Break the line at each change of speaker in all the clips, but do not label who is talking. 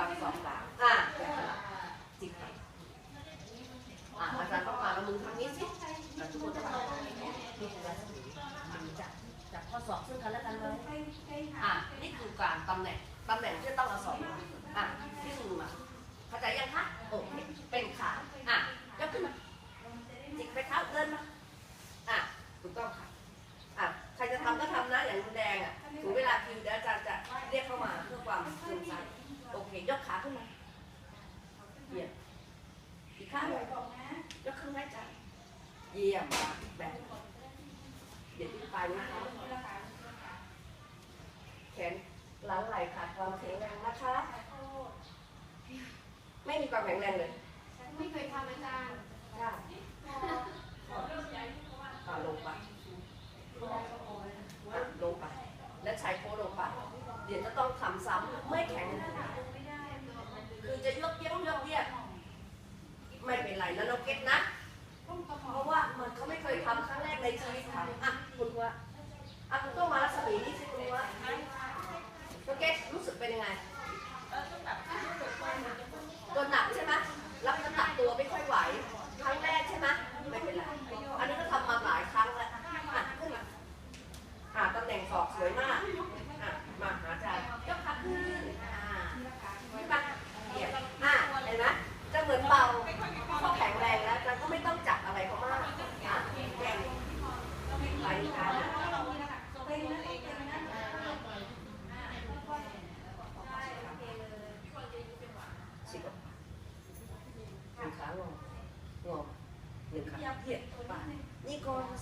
ันสองสามอ่าจิงไหอ่าอาจารย์ต้องมาแล้วมึงทำนี้สิทุกคนต้องที่คือการจับจับข้อสอบซึ่งกันและกันเลยอ่านี่คือการตำแหน่งตำแหน่งที่ต้องมาสอบอะที่มือมาเข้าใจยังคะโอเคเป็นขาอะยกขึ้นมาจิกไปเท้าเดินมาอะถูกต้องค่ะอะใครจะทำก็ทำนะอย่างรุนแดงอะถึงเวลาคิวเดี๋ยวอาจารย์จะเรียกเข้ามาเพื่อความสงสัย คยกขาขึ้นมาเหยียบอีกข้างไหนก่ะยกขึ้นไว้จ้ะเยี่ยมแบบเหยียบที่ปลายนิ้วแขนหลังไหล่ขาดความแข็งแรงนะคะ ไม่มีความแข็งแรงเลย
ไม่เคยทำอาจารย์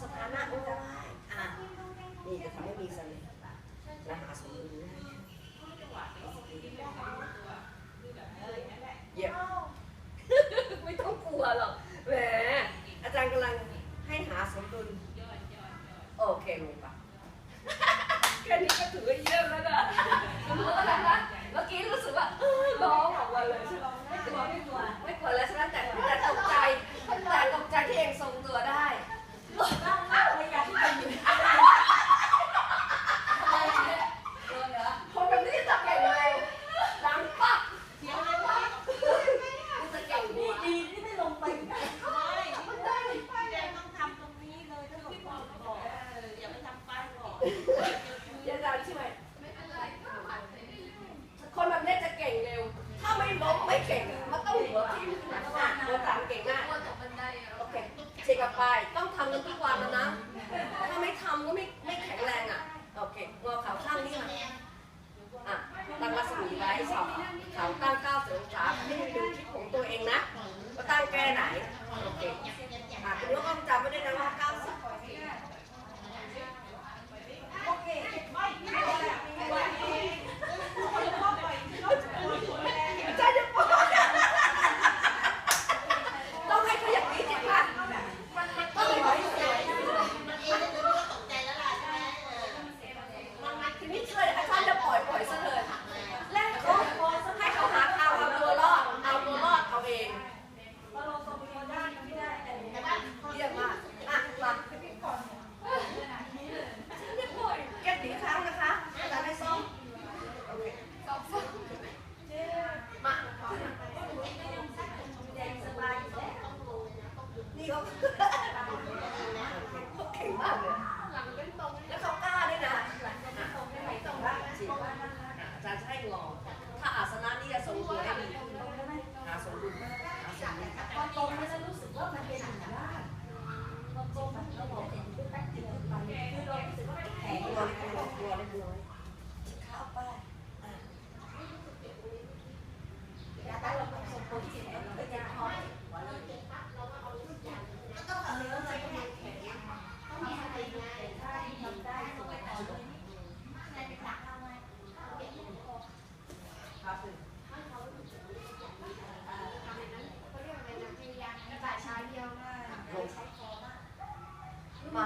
สถานะก็ได้อ่านี่จะทำให้มีเสน่ห์และหาสมดุลได้เยียมไม่ต้องกลัวหรอก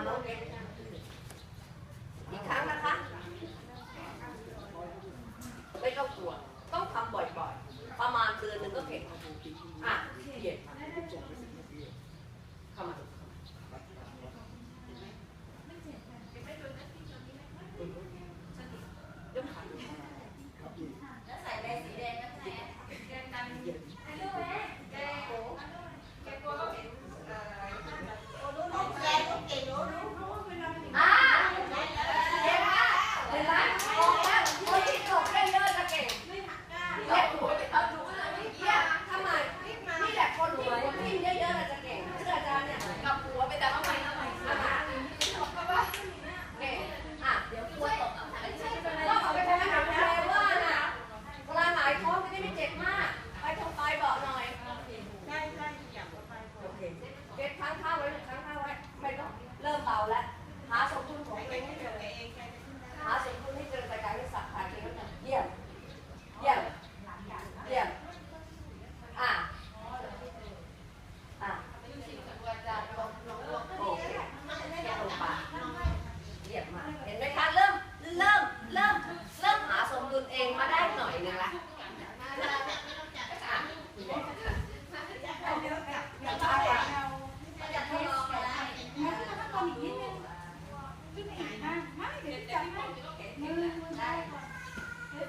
Okay.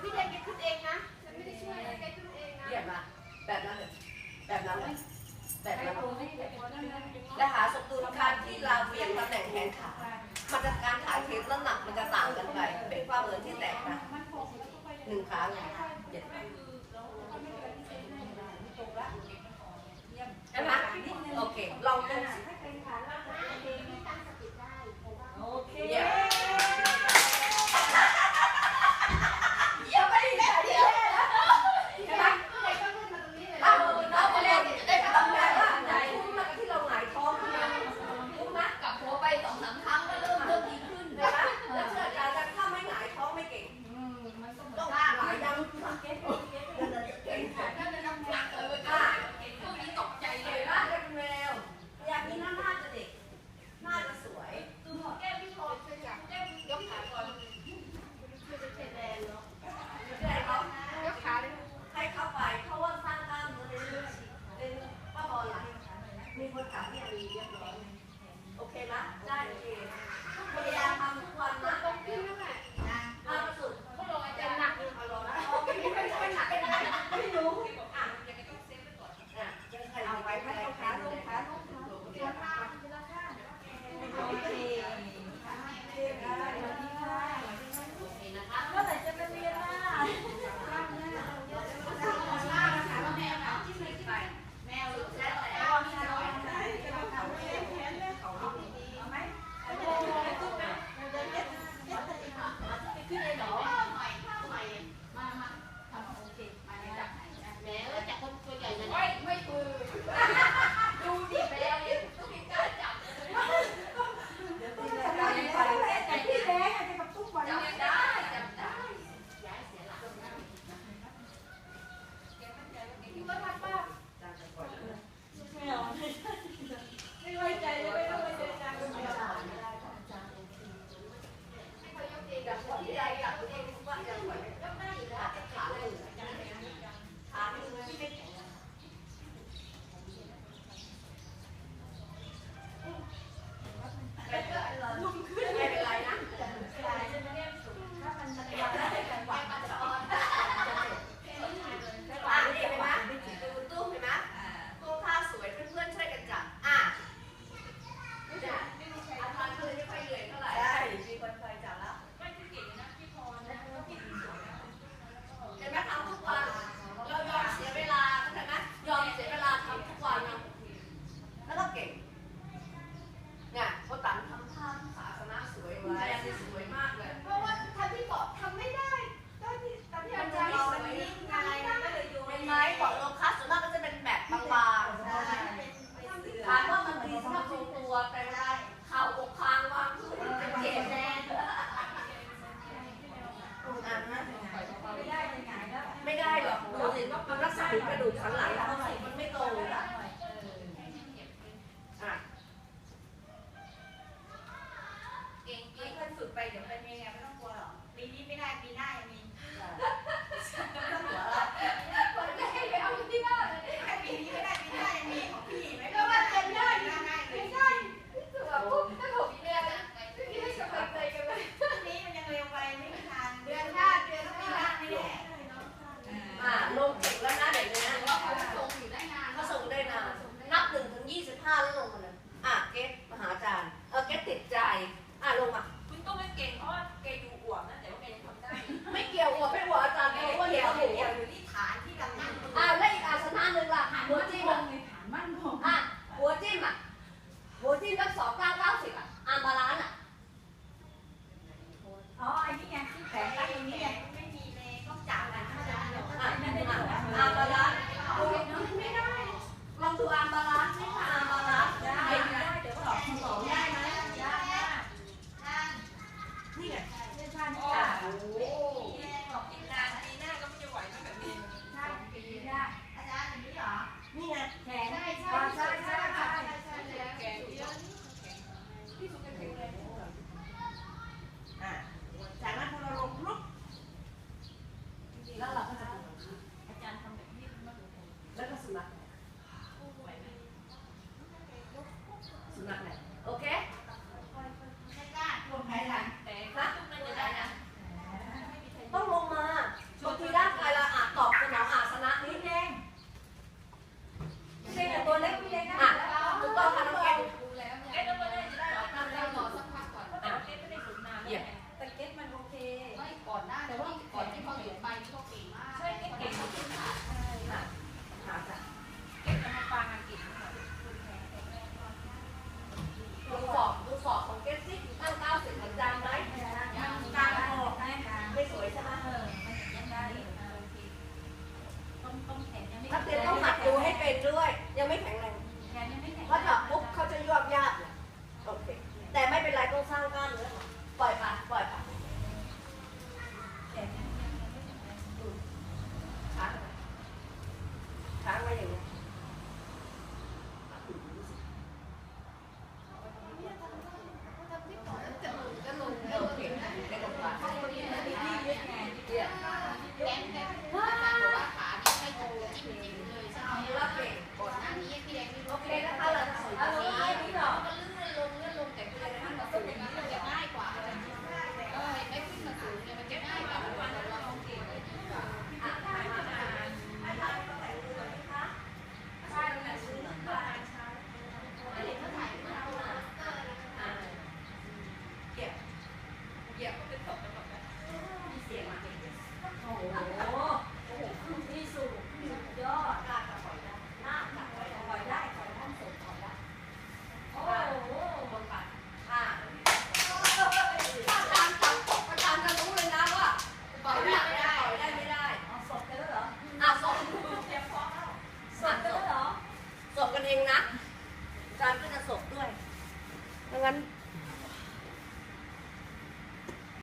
พี่แดงกแกขึ้นเองนะฉันไม่ได้
ช่วยอแกขึ้
นเอ
ง
นะเีย
บะแบบนั้
น
เลย
แบ
บนั้นเลยแบบนั้นเลยและหาสมดุลการที่ลาเวียงตำแหน่งแขนขามันจะการถ่ายเทปน้ำหนักมั
น
จะ
ต่างกั
นไป
เป็นค
วามเหมือ
น
ที่
แต
ก
นะ
หนึ่
งขา
ไง